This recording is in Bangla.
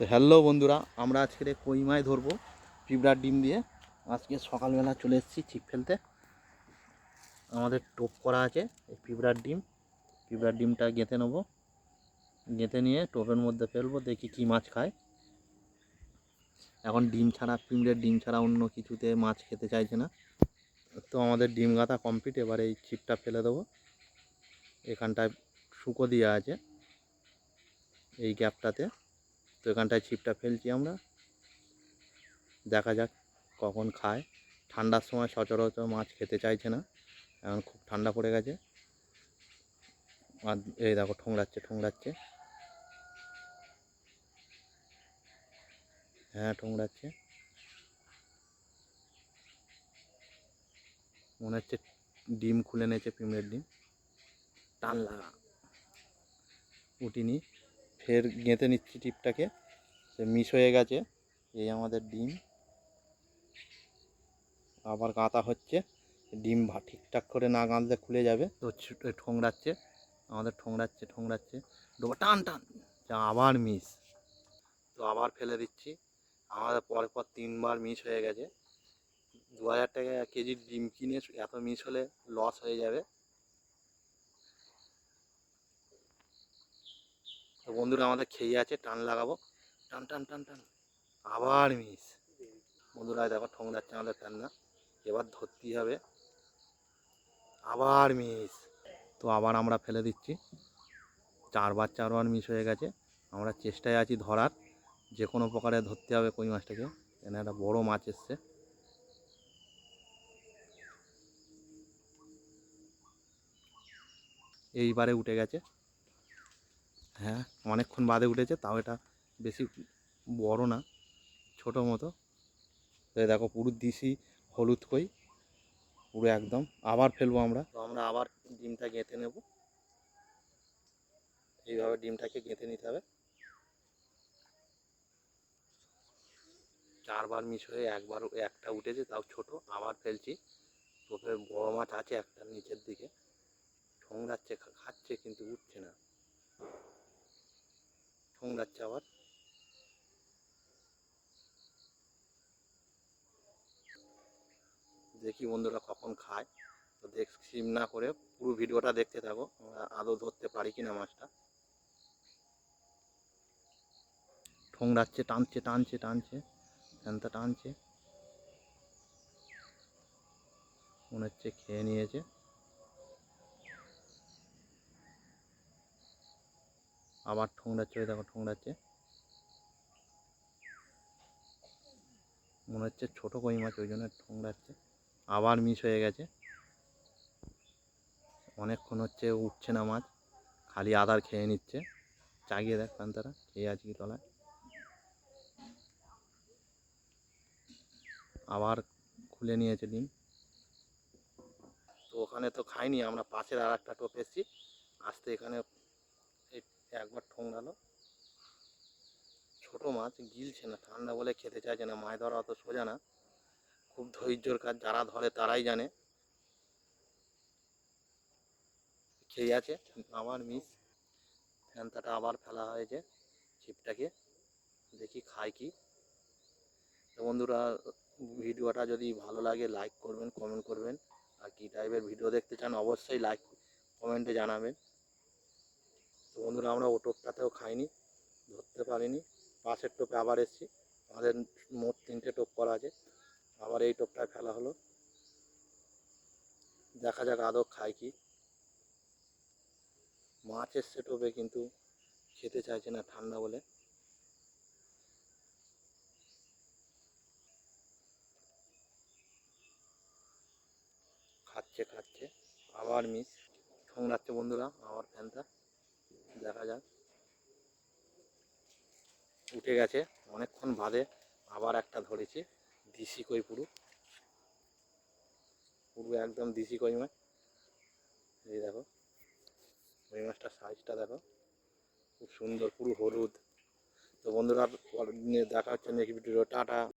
তো হ্যালো বন্ধুরা, আমরা আজকে কই মাছ ধরবো? পিঁপড়ার ডিম দিয়ে। আজকে সকালবেলা চলে এসেছি ছিপ ফেলতে। আমাদের টোপ করা আছে, এই পিঁপড়ার ডিম। পিঁপড়ার ডিমটা গেঁথে নেব। গেঁথে নিয়ে টোপের মধ্যে ফেলব, দেখি কী মাছ খায়। এখন ডিম ছাড়া, পিঁপড়ের ডিম ছাড়া অন্য কিছুতে মাছ খেতে চাইছে না। তো আমাদের ডিম গাঁথা কমপ্লিট, এবার এই ছিপটা ফেলে দেবো। এখানটায় শুকো দেওয়া আছে, এই গ্যাপটাতে। তো এখানটায় ছিপটা ফেলছি আমরা। দেখা যাক কখন খায়। ঠান্ডার সময় সচরাচর মাছ খেতে চাইছে না। এখন খুব ঠান্ডা পড়ে গেছে। আর এই দেখো ঠোংরাচ্ছে ঠোংরাচ্ছে হ্যাঁ ঠোংরাচ্ছে মনে হচ্ছে ডিম খুলে নিয়েছে পিঁমড়ের ডিম। টান লাগা উঠিনি। ফের গেঁথে নিচ্ছি টিপটাকে। সে মিস হয়ে গেছে। এই আমাদের ডিম। আবার গাঁথা হচ্ছে। ডিম ঠিকঠাক করে না গাঁথলে খুলে যাবে। তো ঠোংরাচ্ছে। আমাদের ঠোংরাচ্ছে ঠোংরাচ্ছে। ডোবা টান টান। যা আবার মিস তো আবার ফেলে দিচ্ছি। আমাদের পর পর তিনবার মিস হয়ে গেছে। দু হাজার টাকা কেজির ডিম কিনে এত মিস হলে লস হয়ে যাবে। তো বন্ধুরা, আমাদের খেয়ে আছে, টান লাগাবো। টান টান টান টান। আবার মিস বন্ধুরা, দেখো ঠোং যাচ্ছে আমাদের ফ্যান্না এবার ধরতেই হবে। আবার মিস তো আবার আমরা ফেলে দিচ্ছি। চারবার চারবার মিস হয়ে গেছে। আমরা চেষ্টায় আছি ধরার। যে কোনো প্রকারে ধরতে হবে কই মাছটাকে। এখানে একটা বড় মাছ এসছে। এইবারে উঠে গেছে। হ্যাঁ অনেকক্ষণ বাদে উঠেছে, তাও এটা বেশি বড় না, ছোটো মতো। তো এই দেখো, পুরো দিশি হলুদ কই, পুরো একদম। আবার ফেলব আমরা। তো আমরা আবার ডিমটা গেঁথে নেব। এইভাবে ডিমটাকে গেঁথে নিতে হবে। চারবার মিস হয়ে একবার একটা উঠেছে, তাও ছোট। আবার ফেলছি। তোপের বড় মাছ আছে একটা নিচের দিকে। ঠোংরাচ্ছে খাচ্ছে, কিন্তু উঠছে না। ঠোংরাচ্ছে আবার দেখি বন্ধুরা কখন খায়। তো দেখ সিম না করে পুরো ভিডিওটা দেখতে থাকো। আমরা আদৌ ধরতে পারি কিনা মাছটা। ঠোংরাচ্ছে টানছে টানছে টানছে ফ্যানটা টানছে। মনে হচ্ছে খেয়ে নিয়েছে। আবার ঠোংরাচ্ছে ওই দেখো ঠোংরাচ্ছে মনে হচ্ছে ছোটো কই মাছ, ওই জন্য ঠোংরাচ্ছে আবার মিস হয়ে গেছে। অনেকক্ষণ হচ্ছে উঠছে না মাছ, খালি আদার খেয়ে নিচ্ছে। চাগিয়ে দেখ তারা খেয়ে আছে কি তলায়। আবার খুলে নিয়েছে ডিম। তো ওখানে তো খাইনি, আমরা পাশের আর একটা টোপ এসেছি। আসতে এখানে একবার ছোট মাছ গিলছে না, ঠান্ডা বলে খেতে চাইছে না, মাছ ধরা অত সোজা না। খুব ধৈর্যর কাজ, যারা ধরে তারাই জানে। খেয়ে আছে? আবার মিস। ফ্যানটাটা আবার ফেলা হয়েছে ছিপটাকে। দেখি খায় কি। তো বন্ধুরা, ভিডিওটা যদি ভালো লাগে লাইক করবেন কমেন্ট করবেন। আর কী টাইপের ভিডিও দেখতে চান, অবশ্যই লাইক কমেন্টে জানাবেন। তো বন্ধুরা, আমরা ও টোপটাতেও খাইনি, ধরতে পারিনি। পাশের টোপে আবার এসেছি। আমাদের মোট তিনটে টোপ করা আছে। আবার এই টোপটায় ফেলা হলো। দেখা যাক আদৌ খায় কি। মাছ এসছে টোপে, কিন্তু খেতে চাইছে না ঠান্ডা বলে। খাচ্ছে খাচ্ছে। আবার মিস। ঠোংরাচ্ছে বন্ধুরা আবার ফ্যানটা? দেখা যাক। উঠে গেছে, অনেকক্ষণ বাদে আবার একটা ধরেছি, দিশি কই পুরু। পুরো একদম দিশি কই মাছ। এই দেখো, কই মাছটার সাইজটা দেখো। খুব সুন্দর পুরো হলুদ। তো বন্ধুরা দেখা হচ্ছে নেক্সট ভিডিও টাটা।